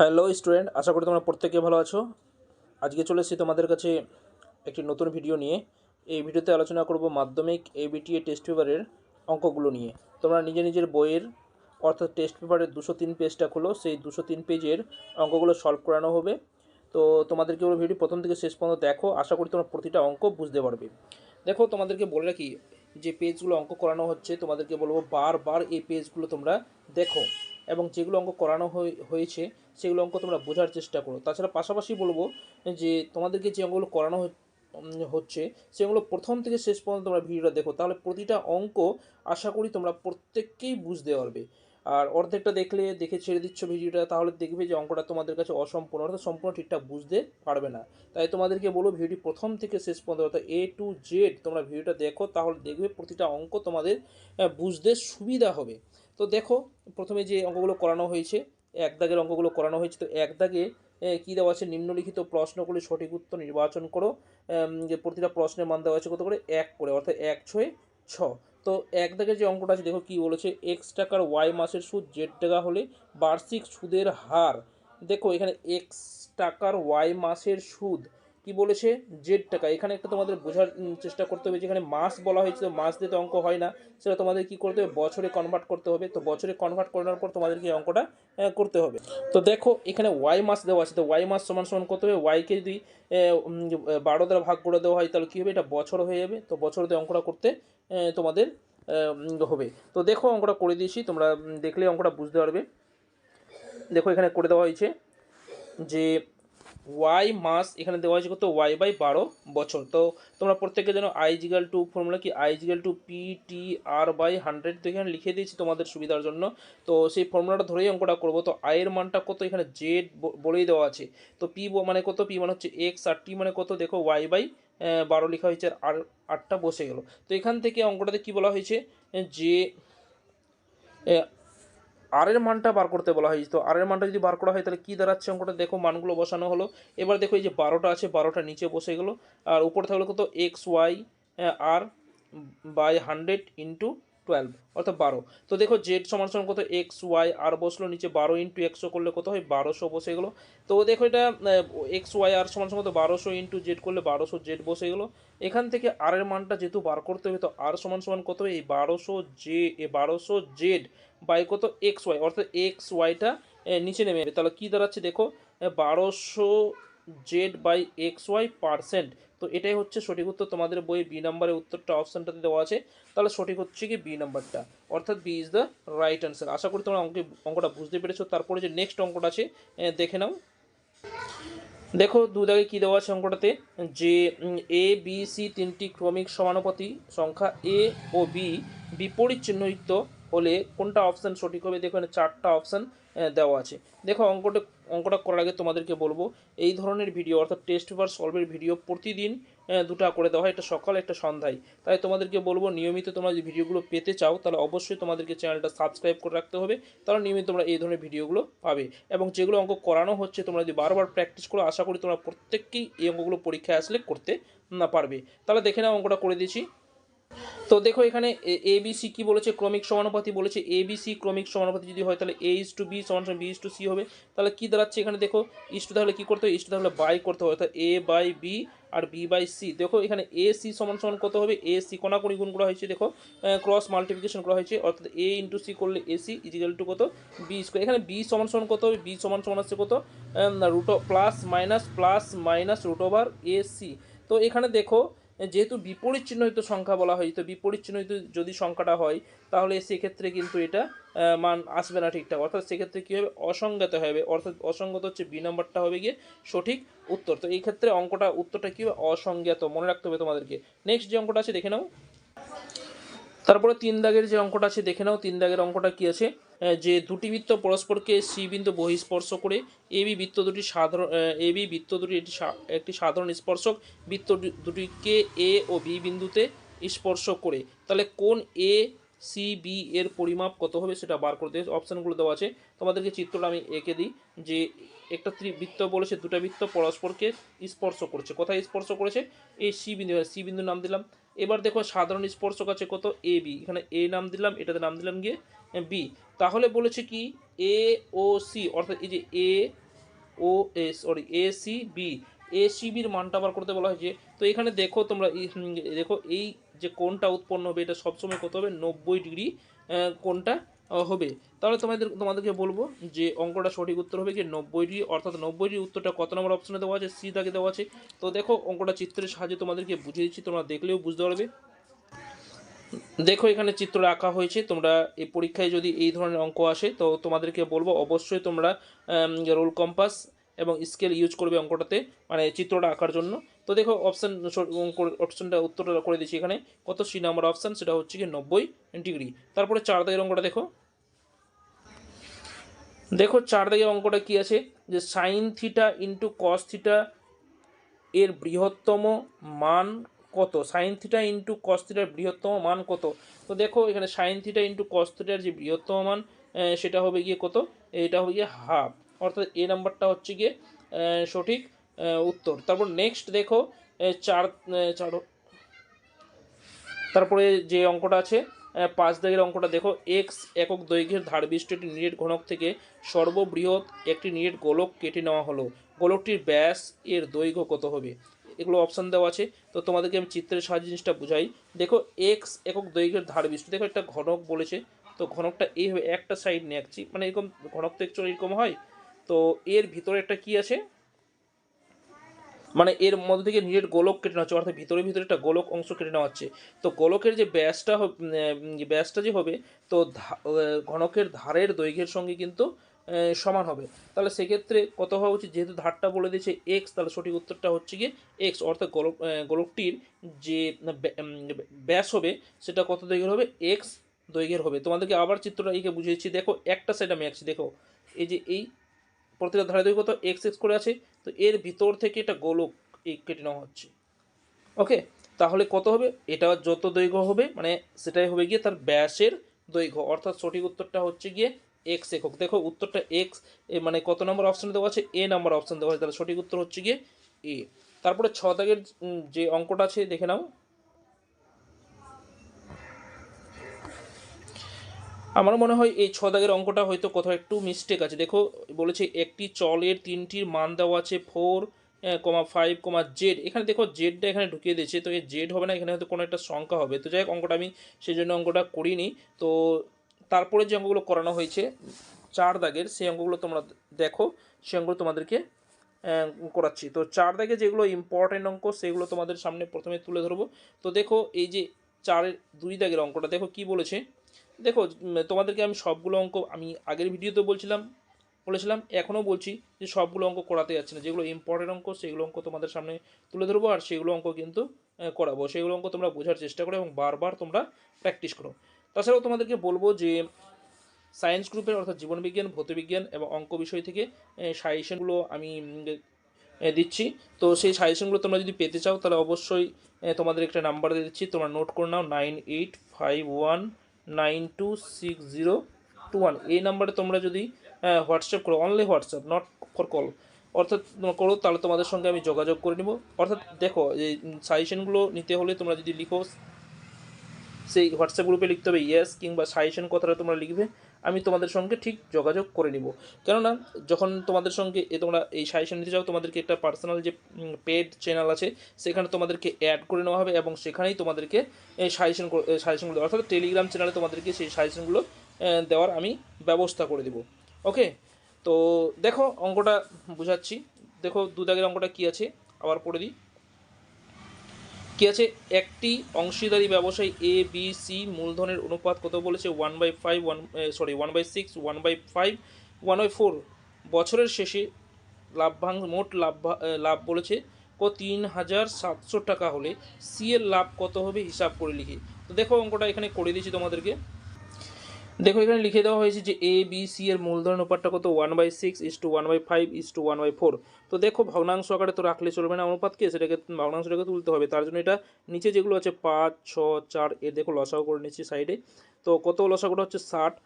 Hello student, আশা করি তোমরা প্রত্যেকে ভালো আছো। আজকে চলে এসেছি তোমাদের কাছে একটি নতুন ভিডিও নিয়ে। এই ভিডিওতে আলোচনা করব মাধ্যমিক এবিটিএ টেস্ট পেপারের অঙ্কগুলো নিয়ে। তোমরা নিজে নিজের বইয়ের, অর্থাৎ টেস্ট পেপারের দুশো তিন পেজটা খোলো, সেই দুশো তিন পেজের অঙ্কগুলো সলভ করানো হবে। তো তোমাদেরকে ওর ভিডিও প্রথম থেকে শেষ পর্যন্ত দেখো, আশা করি তোমরা প্রতিটা অঙ্ক বুঝতে পারবে। দেখো, তোমাদেরকে বলে রাখি, যে পেজগুলো অঙ্ক করানো হচ্ছে, তোমাদেরকে বলব বারবার এই পেজগুলো তোমরা দেখো। এবং যেগুলো অঙ্ক করানো হয়ে- হয়েছে, সেগুলো অঙ্ক তোমরা বোঝার চেষ্টা করো। তাছাড়া পাশাপাশি বলব যে, তোমাদেরকে যে অঙ্কগুলো করানো হচ্ছে, সেগুলো প্রথম থেকে শেষ পর্যন্ত তোমরা ভিডিওটা দেখো। তাহলে প্রতিটা অঙ্ক আশা করি তোমরা প্রত্যেককেই বুঝতে পারবে। আর অর্ধেকটা দেখলে, দেখে ছেড়ে দিচ্ছ ভিডিওটা, তাহলে দেখবে যে অঙ্কটা তোমাদের কাছে অসম্পূর্ণ, অর্থাৎ সম্পূর্ণ ঠিকঠাক বুঝতে পারবে না। তাই তোমাদেরকে বলো ভিডিওটি প্রথম থেকে শেষ পর্যন্ত, অর্থাৎ এ টু জেড তোমরা ভিডিওটা দেখো, তাহলে দেখবে প্রতিটা অঙ্ক তোমাদের বুঝতে সুবিধা হবে। তো দেখো, প্রথমে যে অঙ্কগুলো করানো হয়েছে, এক দাগের অঙ্কগুলো করানো হয়েছে, তো এক দাগে কী দেওয়া আছে? নিম্নলিখিত প্রশ্নগুলি সঠিক উত্তর নির্বাচন করো যে প্রতিটা প্রশ্নের মান দেওয়া আছে কত করে? এক করে, অর্থাৎ এক ছয় ছ। তো এক দাগের যে অঙ্কটা আছে, দেখো কী বলেছে? এক্স টাকার ওয়াই মাসের সুদ জেড টাকা হলে বার্ষিক সুদের হার। দেখো এখানে এক্স টাকার ওয়াই মাসের সুদ কি বলেছে? জেড টাকা। এখানে একটা তোমাদের বোঝার চেষ্টা করতে হবে। যেখানে মাস বলা হয়েছে, তো মাস দিয়ে তো অঙ্ক হয় না। সেটা তোমাদের কি করতে হবে? বছরে কনভার্ট করতে হবে। তো বছরে কনভার্ট করানোর পর তোমাদেরকে এই অঙ্কটা করতে হবে। তো দেখো, এখানে ওয়াই মাস দেওয়া আছে। তো ওয়াই মাস সমান সমান করতে হবে। ওয়াইকে যদি বারো দ্বারা ভাগ করে দেওয়া হয়, তাহলে কী হবে? এটা বছর হয়ে যাবে। তো বছর দিয়ে অঙ্কটা করতে তোমাদের হবে। তো দেখো, অঙ্কটা করে দিয়েছি। তোমরা দেখলে অঙ্কটা বুঝতে পারবে। দেখো, এখানে করে দেওয়া হয়েছে যে ওয়াই মাস এখানে দেওয়া হয়েছে কত? ওয়াই বাই বারো বছর। তো তোমরা প্রত্যেকে যেন আইজিক্যাল টু ফর্মুলা কি? আইজিক্যাল to P T R by hundred তো এখানে লিখে দিয়েছি তোমাদের সুবিধার জন্য। তো সেই ফর্মুলাটা ধরেই অঙ্কটা করব। তো আয়ের মানটা কত? এখানে জেড বলেই দেওয়া আছে। তো পি মানে কত? পি মানে হচ্ছে এক্স আর টি মানে কত? দেখো ওয়াই বাই বারো লেখা হয়েছে আর আটটা বসে গেল। তো এখান থেকে অঙ্কটাতে কি বলা হয়েছে? যে আর এর মানটা বার করতে বলা হয়েছে। তো আর এর মানটা যদি বার করা হয়, তাহলে কী দাঁড়াচ্ছে অঙ্কটা? দেখো, মানগুলো বসানো হলো। এবার দেখো, এই যে বারোটা আছে, বারোটা নিচে বসে গেলো। আর উপরে থাকল কত? X Y R by hundred into twelve অর্থাৎ বারো। তো দেখো জেড সমান সমান কত? এক্স ওয়াই আর বসল, নিচে বারো ইন্টু একশো করলে কত হয়? বারোশো বসে গেলো। তো দেখো এটা এক্স ওয়াই আর সমান সমান কত? বারোশো ইন্টু জেড করলে বারোশো জেড বসে গেলো। এখান থেকে আর এর মানটা যেহেতু বার করতে হবে, তো আর সমান সমান কত? এই বারোশো জে এ বারোশো জেড বাই কত? এক্স ওয়াই অর্থাৎ এক্স ওয়াইটা নিচে নেমে যাবে। তাহলে কী দাঁড়াচ্ছে দেখো? বারোশো Z by X Y percent তো এটাই হচ্ছে সঠিক উত্তর। তোমাদের বইয়ে বি নাম্বারের উত্তরটা অপশানটাতে দেওয়া আছে। তাহলে সঠিক হচ্ছে কি বি নাম্বারটা অর্থাৎ B is the right answer আশা করি তোমরা অঙ্কে, অঙ্কটা বুঝতে পেরেছ। তারপরে যে নেক্সট অঙ্কটা আছে দেখে নাও। দেখো দু দাগে কী দেওয়া আছে অঙ্কটাতে? যে এ বি সি তিনটি ক্রমিক সমানুপাতি সংখ্যা এ ও বি বিপরীত চিহ্নিত হলে কোনটা অপশান সঠিক হবে? দেখো চারটা অপশান দেওয়া আছে। দেখো, অঙ্কটা অঙ্কটা করার আগে তোমাদেরকে বলব, এই ধরনের ভিডিও অর্থাৎ টেস্ট পেপার সলভের ভিডিও প্রতিদিন দুটা করে দেওয়া হয়। একটা সকাল, একটা সন্ধ্যায়। তাই তোমাদেরকে বলব, নিয়মিত তোমরা যে ভিডিওগুলো পেতে চাও, তাহলে অবশ্যই তোমাদেরকে চ্যানেলটা সাবস্ক্রাইব করে রাখতে হবে। তাহলে নিয়মিত তোমরা এই ধরনের ভিডিওগুলো পাবে। এবং যেগুলো অঙ্ক করানো হচ্ছে, তোমরা যদি বারবার প্র্যাকটিস করো, আশা করি তোমরা প্রত্যেককেই এই অঙ্কগুলো পরীক্ষায় আসলে করতে না পারবে। তাহলে দেখে নাও, অঙ্কটা করে দিয়েছি। তো দেখো এখানে এ বি সি কী বলেছে? ক্রমিক সমানুপাতি বলেছে। এ বি সি ক্রমিক সমানুপাতি যদি হয় তাহলে এ ইস টু বি সমান সমান বি ইস টু সি হবে। তাহলে কী দাঁড়াচ্ছে এখানে দেখো? ইস টু তাহলে কী করতে হবে? ইস টু তাহলে বাই করতে হবে। অর্থাৎ এ বাই বি আর বি বাই সি দেখো এখানে এ সি সমান সমান কত হবে? এ সি কোনাকুনি গুণ করা হয়েছে। দেখো ক্রস মাল্টিপ্লিকেশন করা হয়েছে। অর্থাৎ এ ইন্টু সি করলে A C is equal to কত? বি স্কোয়ার এখানে বি সমান সমান কত হবে? বি সমান সমান হচ্ছে কত? Root plus minus plus minus root over A C তো এখানে দেখো যেহেতু বিপরীত চিহ্নিত সংখ্যা বলা হয়, তো বিপরীত চিহ্নিত যদি সংখ্যাটা হয়, তাহলে সেক্ষেত্রে কিন্তু এটা মান আসবে না ঠিকঠাক। অর্থাৎ সেক্ষেত্রে কী হবে? অসঙ্গত হবে। অর্থাৎ অসঙ্গত হচ্ছে বি নম্বরটা হবে গিয়ে সঠিক উত্তর। তো এই ক্ষেত্রে অঙ্কটা উত্তরটা কী হবে? অসংজ্ঞাত। মনে রাখতে হবে তোমাদেরকে। নেক্সট যে অঙ্কটা আছে, দেখে নাও। তারপরে তিন দাগের যে অঙ্কটা আছে, দেখে নাও তিন দাগের অঙ্কটা কি আছে। যে দুটি বৃত্ত পরস্পরকে সি বিন্দু বহিঃস্পর্শ করে এ বি বৃত্ত দুটি সাধারণ এ বি বৃত্ত দুটি একটি একটি সাধারণ স্পর্শক, বৃত্ত দুটিকে এ ও বি বিন্দুতে স্পর্শ করে। তাহলে কোন এ সি বি এর পরিমাপ কত হবে সেটা বার করতে অপশানগুলো দেওয়া আছে। তোমাদেরকে চিত্রটা আমি এঁকে দিই, যে একটা ত্রিবৃত্ত বলেছে, দুটা বৃত্ত পরস্পরকে স্পর্শ করছে। কোথায় স্পর্শ করেছে? এই সি বিন্দু সি বিন্দু নাম দিলাম। এবার দেখো সাধারণ স্পর্শক আছে কত? এ বি এখানে এ নাম দিলাম, এটাতে নাম দিলাম গিয়ে বি তাহলে বলেছে কি? এ ও সি অর্থাৎ এই যে A O A sorry A C B A সিবির মানটা বার করতে বলা হয়েছে তো এখানে দেখো তোমরা দেখো এই যে কোনটা উৎপন্ন হবে, এটা সবসময় কত হবে? নব্বই ডিগ্রি কোনটা হবে। তাহলে তোমাদের, তোমাদেরকে বলব যে অঙ্কটা সঠিক উত্তর হবে কি নব্বইটি, অর্থাৎ নব্বই ডিগ্রি উত্তরটা কত নম্বর অপশনে দেওয়া আছে? সি দাগে দেওয়া আছে। তো দেখো, অঙ্কটা চিত্রের সাহায্যে তোমাদেরকে বুঝিয়ে দিচ্ছি, তোমরা দেখলেও বুঝতে পারবে। দেখো, এখানে চিত্র আঁকা হয়েছে। তোমরা এই পরীক্ষায় যদি এই ধরনের অঙ্ক আসে, তো তোমাদেরকে বলব অবশ্যই তোমরা রোল কম্পাস এবং স্কেল ইউজ করবে অঙ্কটাতে মানে চিত্রটা আঁকার জন্য। তো দেখো অপশান অপশানটা উত্তরটা করে দিচ্ছি এখানে। কত সি নাম্বার অপশান সেটা হচ্ছে কি নব্বই ডিগ্রি তারপরে চার দাগের অঙ্কটা দেখো। দেখো চার দাগের অঙ্কটা কি আছে? যে sine theta into cos theta এর বৃহত্তম মান কত? সাইন থিটা ইন্টু কস থিটার বৃহত্তম মান কত? তো দেখো, এখানে সাইন থিটা ইন্টু কস থিটার যে বৃহত্তম মান সেটা হবে গিয়ে কত? এটা হবে গিয়ে হাফ অর্থাৎ এ নাম্বারটা হচ্ছে গিয়ে সঠিক। উত্তর। তারপর নেক্সট দেখো চার চার, তারপরে যে অঙ্কটা আছে পাঁচ দাগের অঙ্কটা দেখো এক্স একক দৈর্ঘ্যের ধারবিষ্ট একটি নিরেট ঘনক থেকে সর্ববৃহৎ একটি নিরেট গোলক কেটে নেওয়া হলো। গোলকটির ব্যাস এর দৈর্ঘ্য কত হবে? এগুলো অপশান দেওয়া আছে। তো তোমাদেরকে আমি চিত্রের সাহায্যে জিনিসটা বুঝাই। দেখো এক্স একক দৈর্ঘ্যের ধারবিষ্ট দেখো একটা ঘনক বলেছে। তো ঘনকটা এইভাবে একটা সাইড নিয়ে মানে এরকম ঘনক তো একচুয়ালি এরকম হয়। তো এর ভিতরে একটা কি আছে? মানে এর মধ্যে থেকে নিজের গোলক কেটে নেওয়া হচ্ছে, অর্থাৎ ভিতরে ভিতরে একটা গোলক অংশ কেটে নেওয়া হচ্ছে। তো গোলকের যে ব্যাসটা ব্যাসটা যে হবে, তো ঘনকের ধারের দৈর্ঘ্যের সঙ্গে কিন্তু সমান হবে। তাহলে সেক্ষেত্রে কত হওয়া উচিত? যেহেতু ধারটা বলে দিয়েছে এক্স তাহলে সঠিক উত্তরটা হচ্ছে গিয়ে এক্স অর্থাৎ গোলক গোলকটির যে ব্য- ব্যাস হবে, সেটা কত দৈর্ঘ্যের হবে? এক্স দৈর্ঘ্যের হবে। তোমাদেরকে আবার চিত্রটা এঁকে বুঝিয়েছি। দেখো, একটা সাইড আমি দেখো, এই যে এই প্রতিটা ধারে দৈর্ঘ্য তো এক্স এক্স করে আছে, তো এর ভিতর থেকে এটা গোলক এই কেটে নেওয়া হচ্ছে। ওকে তাহলে কত হবে? এটা যত দৈর্ঘ্য হবে মানে সেটাই হবে গিয়ে তার ব্যাসের দৈর্ঘ্য। অর্থাৎ সঠিক উত্তরটা হচ্ছে গিয়ে এক্স একক। দেখো, উত্তরটা এক্স মানে কত নম্বর অপশন দেওয়া আছে? এ নাম্বার অপশন দেওয়া আছে। তাহলে সঠিক উত্তর হচ্ছে গিয়ে এ তারপরে ছ দাগের যে অঙ্কটা আছে, দেখে নাও। আমার মনে হয় এই ছ দাগের অঙ্কটা হয়তো কোথাও একটু মিস্টেক আছে। দেখো, বলেছে একটি চলের তিনটির মান দেওয়া আছে four comma five comma Z এখানে দেখো জেডটা এখানে ঢুকিয়ে দিয়েছে, তো এই জেড হবে না, এখানে হয়তো কোনো একটা সংখ্যা হবে। তো যাই হোক, অঙ্কটা আমি সেই জন্য অঙ্কটা করিনি। তো তারপরে যে অঙ্কগুলো করানো হয়েছে, চার দাগের সেই অঙ্কগুলো তোমরা দেখো, সেই অঙ্কগুলো তোমাদেরকে করাচ্ছি। তো চার দাগে যেগুলো ইম্পর্টেন্ট অঙ্ক, সেগুলো তোমাদের সামনে প্রথমে তুলে ধরবো। তো দেখো, এই যে চারের দুই দাগের অঙ্কটা, দেখো কি বলেছে? দেখো তোমাদেরকে আমি সবগুলো অঙ্ক আমি আগের ভিডিওতে বলছিলাম, বলেছিলাম, এখনও বলছি যে সবগুলো অঙ্ক করাতে যাচ্ছে না। যেগুলো ইম্পর্টেন্ট অঙ্ক, সেগুলো অঙ্ক তোমাদের সামনে তুলে ধরবো, আর সেগুলো অঙ্ক কিন্তু করাবো। সেগুলো অঙ্ক তোমরা বোঝার চেষ্টা করো এবং বারবার তোমরা প্র্যাকটিস করো। তাছাড়াও তোমাদেরকে বলব যে সায়েন্স গ্রুপের অর্থাৎ জীবনবিজ্ঞান, ভৌতবিজ্ঞান এবং অঙ্ক বিষয় থেকে সাজেশনগুলো আমি দিচ্ছি। তো সেই সাজেশনগুলো তোমরা যদি পেতে চাও, তাহলে অবশ্যই তোমাদের একটা নাম্বার দিয়ে দিচ্ছি। তোমরা নোট করে নাও nine eight five one nine two six zero two one. এই নাম্বারে তোমরা যদি হোয়াটসঅ্যাপ করো only WhatsApp not for call অর্থাৎ করো, তাহলে তোমাদের সঙ্গে আমি যোগাযোগ করে নিব। অর্থাৎ দেখো, এই সাজেশনগুলো নিতে হলে তোমরা যদি লিখো, সেই হোয়াটসঅ্যাপ গ্রুপে লিখতে হবে ইয়েস কিংবা সাজেশন কথাটা তোমরা লিখবে। আমি তোমাদের সঙ্গে ঠিক যোগাযোগ করে নিব। কেননা, যখন তোমাদের সঙ্গে এ তোমরা এই সাজেশন নিতে চাও, তোমাদেরকে একটা পার্সোনাল যে পেড চ্যানেল আছে, সেখানে তোমাদেরকে অ্যাড করে নেওয়া হবে এবং সেখানেই তোমাদেরকে এই সাজেশন সাজেশনগুলো, অর্থাৎ টেলিগ্রাম চ্যানেলে তোমাদেরকে সেই সাজেশনগুলো দেওয়ার আমি ব্যবস্থা করে দেব। ওকে? তো দেখো, অঙ্কটা বুঝাচ্ছি। দেখো দু দাগের অঙ্কটা কী আছে? আবার পড়ে দিই। কি আছে? একটি অংশীদারি ব্যবসায়ী এ বি সি মূলধনের অনুপাত কত বলেছে? One by five one sorry one by six one by five one by four বছরের শেষে লাভ্যাংশ মোট লাভ লাভ বলেছে ক, তিন হাজার সাতশো টাকা হলে সি এর লাভ কত হবে হিসাব করে লিখে। তো দেখো অঙ্কটা এখানে করে দিয়েছি তোমাদেরকে। দেখো এখানে লিখে দেওয়া হয়েছে যে এ বি সি এর মূলধন অনুপাতটা কত? One by six is to one by five is to one by four তো দেখো ভগ্নাংশ আকারে তো রাখলে চলবে না অনুপাতকে, সেটাকে ভগ্নাংশটাকে তুলতে হবে। তার জন্য এটা নিচে যেগুলো আছে পাঁচ, ছ, চার, এ দেখো লসাও করে নিচ্ছি সাইডে। তো কত লসা লসাগুলো হচ্ছে ষাট?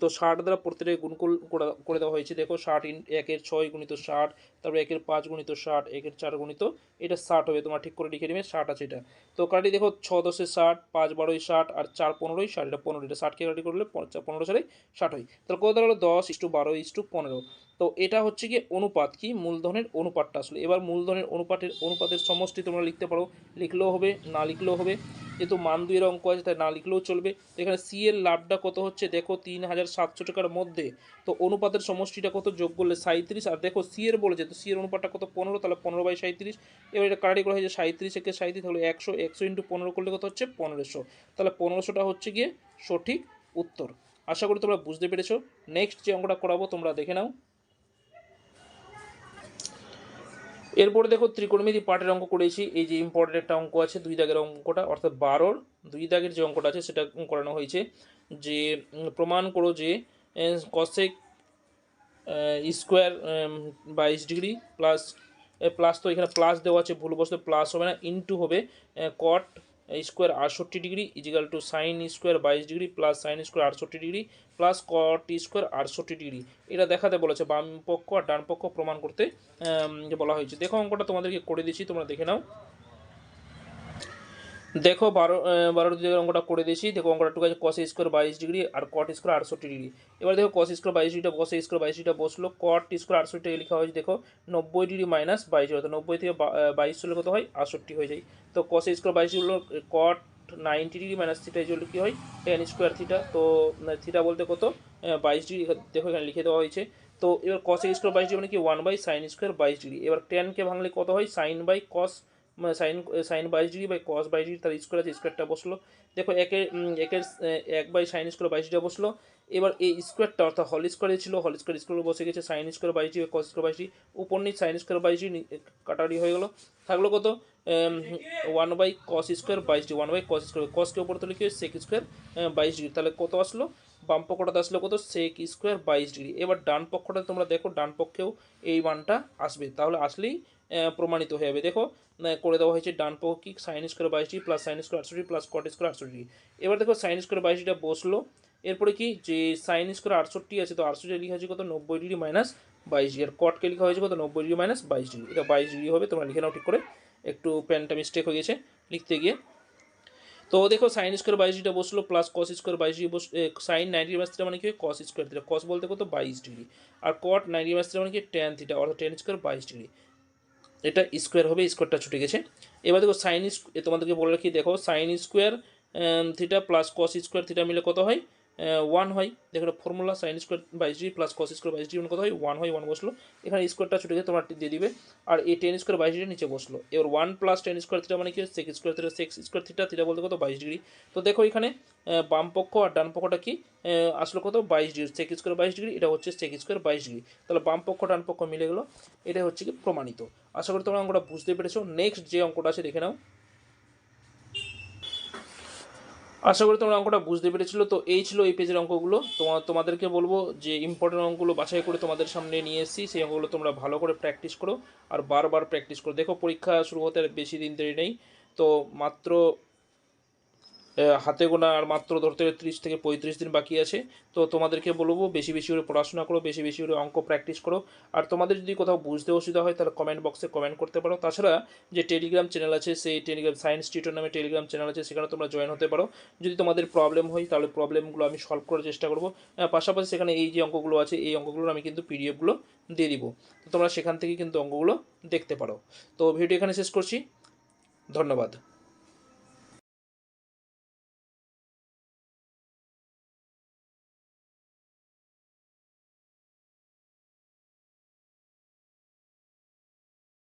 তো ষাট দ্বারা প্রত্যেকে গুণ কর- করে দেওয়া হয়েছে। দেখো ষাট ইন, একের ছয় গুণিত ষাট, তারপরে একের পাঁচ গুণিত ষাট, একের চার গুণিত, এটা ষাট হবে, তোমার ঠিক করে লিখে নেবে, ষাট আছে এটা। তো কাটি দেখো ছ দশে ষাট, পাঁচ বারোই ষাট, আর চার পনেরোই ষাট, এটা পনেরো, এটা ষাটকে কাটি করলে পনেরো সালে ষাট হয়। তাহলে কত দাঁড়াল? দশ ইস্টু বারো ইস্টু পনেরো। তো এটা হচ্ছে গিয়ে অনুপাত কি? মূলধনের অনুপাতটা আসলে। এবার মূলধনের অনুপাতের অনুপাতের সমষ্টি তোমরা লিখতে পারো। লিখলেও হবে, না লিখলেও হবে। যেহেতু মান দুইয়ের অঙ্ক আছে, তাই না লিখলেও চলবে। এখানে সি এর লাভটা কত হচ্ছে? দেখো তিন হাজার সাতশো টাকার মধ্যে। তো অনুপাতের সমষ্টিটা কত? যোগ করলে সাঁত্রিশ আর দেখো সি এর বলেছে, তো সি এর অনুপাতটা কত? পনেরো। তাহলে পনেরো বাই সাঁত্রিশ এবার এটা কাটাটি করা হয়েছে সাঁত্রিশ একে সাঁত্রিশ তাহলে একশো। একশো ইন্টু পনেরো করলে কত হচ্ছে? পনেরোশো। তাহলে পনেরোশোটা হচ্ছে গিয়ে সঠিক উত্তর। আশা করি তোমরা বুঝতে পেরেছ। নেক্সট যে অঙ্কটা করাবো, তোমরা দেখে নাও। এরপরে দেখো ত্রিকোণমিতি পার্টের অঙ্ক করেছি, এই যে ইম্পর্টেন্ট একটা অঙ্ক আছে, দুই দাগের অঙ্কটা, অর্থাৎ বারোর দুই দাগের যে অঙ্কটা আছে, সেটা করানো হয়েছে যে প্রমাণ করো যে কসেক স্কোয়ার বাইশ ডিগ্রি প্লাস প্লাস তো এখানে প্লাস দেওয়া আছে ভুলবশত প্লাস হবে না ইনটু হবে কট স্কোয়ার আটষট্টি degree is equal to sine square বাইশ ডিগ্রি প্লাস সাইন স্কোয়ার আটষট্টি ডিগ্রি প্লাস কট স্কোয়ার আটষট্টি ডিগ্রি। এটা দেখাতে বলেছে বাম পক্ষ আর ডান পক্ষ প্রমাণ করতে বলা হয়েছে। দেখো অঙ্কটা তোমাদেরকে করে দিচ্ছি, তোমরা দেখে নাও। দেখো বারো দুই জায়গায় অঙ্কটা করে দিয়েছি। দেখো অঙ্কটা টুকু আছে কস স্কোয়ার বাইশ ডিগ্রি আর কট স্কোয়ার আটষট্টি ডিগ্রি। এবার দেখো কস স্কোয়ার বাইশ ডিগ্রিটা বসে স্কোয়ার বাইশ ডিগ্রিটা বসল। কট স্কোয়ার আটষট্টি লেখা হয়েছে, দেখো নব্বই ডিগ্রি মাইনাস বাইশ অর্থাৎ নব্বই থেকে বাইশ হলে কত হয়? আটষট্টি হয়ে যায়। তো কস স্কোয়ার বাইশ হলো cot ninety degree minus theta হলে কী হয়? টেন স্কোয়ার থিটা তো থিটা বলতে কত? বাইশ ডিগ্রি দেখো এখানে লিখে দেওয়া হয়েছে। তো এবার কস স্কোয়ার বাইশ ডিগ্রি মানে কি? ওয়ান বাই সাইন স্কোয়ার বাইশ ডিগ্রি। এবার টেনকে ভাঙলে কত হয়? Sine by cos sine sine বাইশ ডিগ্রি বাই কস বাইশ ডিগ্রি তার স্কোয়ার আছে স্কোয়ারটা বসল। দেখো একে একের এক বাই সাইন স্কোয়ার বাইশ ডিগ্রি বসল। এবার এই স্কোয়ারটা অর্থাৎ হল স্কোয়ারে ছিল, হল স্কোয়ার স্কোয়ার বসে গেছে, সাইন স্কোয়ার বাইশ ডিগ্রি কস স্কোয়ার বাইশ ডিগ্রি। উপর নিচ সাইন স্কোয়ার বাইশ ডিগ্রি কাটারি হয়ে গেলো। থাকল কত? ওয়ান বাই কস স্কোয়ার বাইশ degree one by cos square কসকে উপর তুলে কি হয় সেক স্কোয়ার বাইশ ডিগ্রি তাহলে কত আসলো বাম পক্ষটাতে আসলো কত সেক স্কোয়ার বাইশ ডিগ্রি এবার ডান পক্ষটা তোমরা দেখো ডান পক্ষেও এই মানটা আসবে। তাহলে আসলেই প্রমাণিত হয়ে যাবে। দেখো করে দেওয়া হয়েছে ডান পক্ষ কি? সাইন স্কোয়ার বাইশ ডিগ্রি প্লাস সাইন স্কোয়ার আটষট্টি প্লাস কট স্কোয়ার আটষট্টি ডিগ্রি। এবার দেখো সাইন স্কোয়ার বাইশ ডিগ্রিটা বসল। এরপরে কি? যে সাইন স্কোয়ার আটষট্টি আছে, তো আটষট্টি লেখা হয়েছে কত? নব্বই ডিগ্রি মাইনাস বাইশ ডিগ্রি। আর কটকে লেখা হয়েছে কত? নব্বই ডিগ্রি মাইনাস বাইশ ডিগ্রি। এটা বাইশ ডিগ্রি হবে, তোমরা লিখে নাও ঠিক করে। একটু পেনটা মিস্টেক হয়ে গেছে, লিখতে গিয়ে। তো দেখো সাইন স্কোয়ার বাইশ ডিগ্রিটা বসল প্লাস কস স্কোয়ার বাইশ ডিগ্রি বস সাইন নাইনটি মাইনাস থিটা মানে কি কস স্কোয়ার থিটা কস বলতে কত? বাইশ ডিগ্রি আর কট নাইনটি থিটা মানে কি? টেন থিটা অর্থাৎ টেন স্কোয়ার বাইশ ডিগ্রি এটা স্কোয়ার হবে স্কোয়ারটা ছুটে গেছে। এবার দেখো সাইন তোমাদেরকে বলে রাখি, দেখো sine square theta plus cos square theta মিলে কত হয়? ওয়ান হয়, দেখো ফর্মুলা সাইন স্কোয়ার বাইশ ডিগ্রি প্লাস কস স্কোয়ার বাইশ ডিগ্রি কত হয়? ওয়ান হয় ওয়ান বসল। এখানে স্কোয়ারটা ছুটে গেছে তোমরা দিয়ে দিবে। আর এই টেন স্কোয়ার বাইশ ডিগ্রি নিচে বসল। এবার one plus tan square theta মানে কি sec square theta sec square theta theta বলতে কত? বাইশ ডিগ্রি। তো দেখো এখানে বাম পক্ষ আর ডান পক্ষটা কি? আসলো কত? বাইশ ডিগ্রি। সেক স্কোয়ার বাইশ ডিগ্রি, এটা হচ্ছে সেক্স স্কোয়ার বাইশ ডিগ্রি। তাহলে বাম পক্ষ, ডান পক্ষ মিলে গেলো। এটা হচ্ছে কি প্রমাণিত। আশা করি তোমরা অঙ্কটা বুঝতে পেরেছ। নেক্সট যে অঙ্কটা আছে, দেখে নাও। আশা করি তোমরা অঙ্কটা বুঝতে পেরেছিল। তো এই ছিল এই পেজের অঙ্কগুলো। তোমার তোমাদেরকে বলব যে ইম্পর্টেন্ট অঙ্কগুলো বাছাই করে তোমাদের সামনে নিয়ে এসেছি। সেই অঙ্কগুলো তোমরা ভালো করে প্র্যাকটিস করো আর বারবার প্র্যাকটিস করো। দেখো পরীক্ষা শুরু হতে বেশি দিন দেরি নেই। তো মাত্র হাতে গোনা আর মাত্র ধরতে গেলে ত্রিশ থেকে পঁয়ত্রিশ দিন বাকি আছে। তো তোমাদেরকে বলব, বেশি বেশি করে পড়াশোনা করো, বেশি বেশি করে অঙ্ক প্র্যাকটিস করো। আর তোমাদের যদি কোথাও বুঝতে অসুবিধা হয়, তাহলে কমেন্ট বক্সে কমেন্ট করতে পারো। তাছাড়া যে টেলিগ্রাম চ্যানেল আছে, সেই টেলিগ্রাম সায়েন্স টিউটর নামে টেলিগ্রাম চ্যানেল আছে, সেখানে তোমরা জয়েন হতে পারো। যদি তোমাদের প্রবলেম হয়, তাহলে প্রবলেমগুলো আমি সলভ করার চেষ্টা করব। পাশাপাশি সেখানে এই যে অঙ্কগুলো আছে, এই অঙ্কগুলোর আমি কিন্তু পিডিএফগুলো দিয়ে দিব। তো তোমরা সেখান থেকে কিন্তু অঙ্কগুলো দেখতে পারো। তো ভিডিও এখানে শেষ করছি। ধন্যবাদ।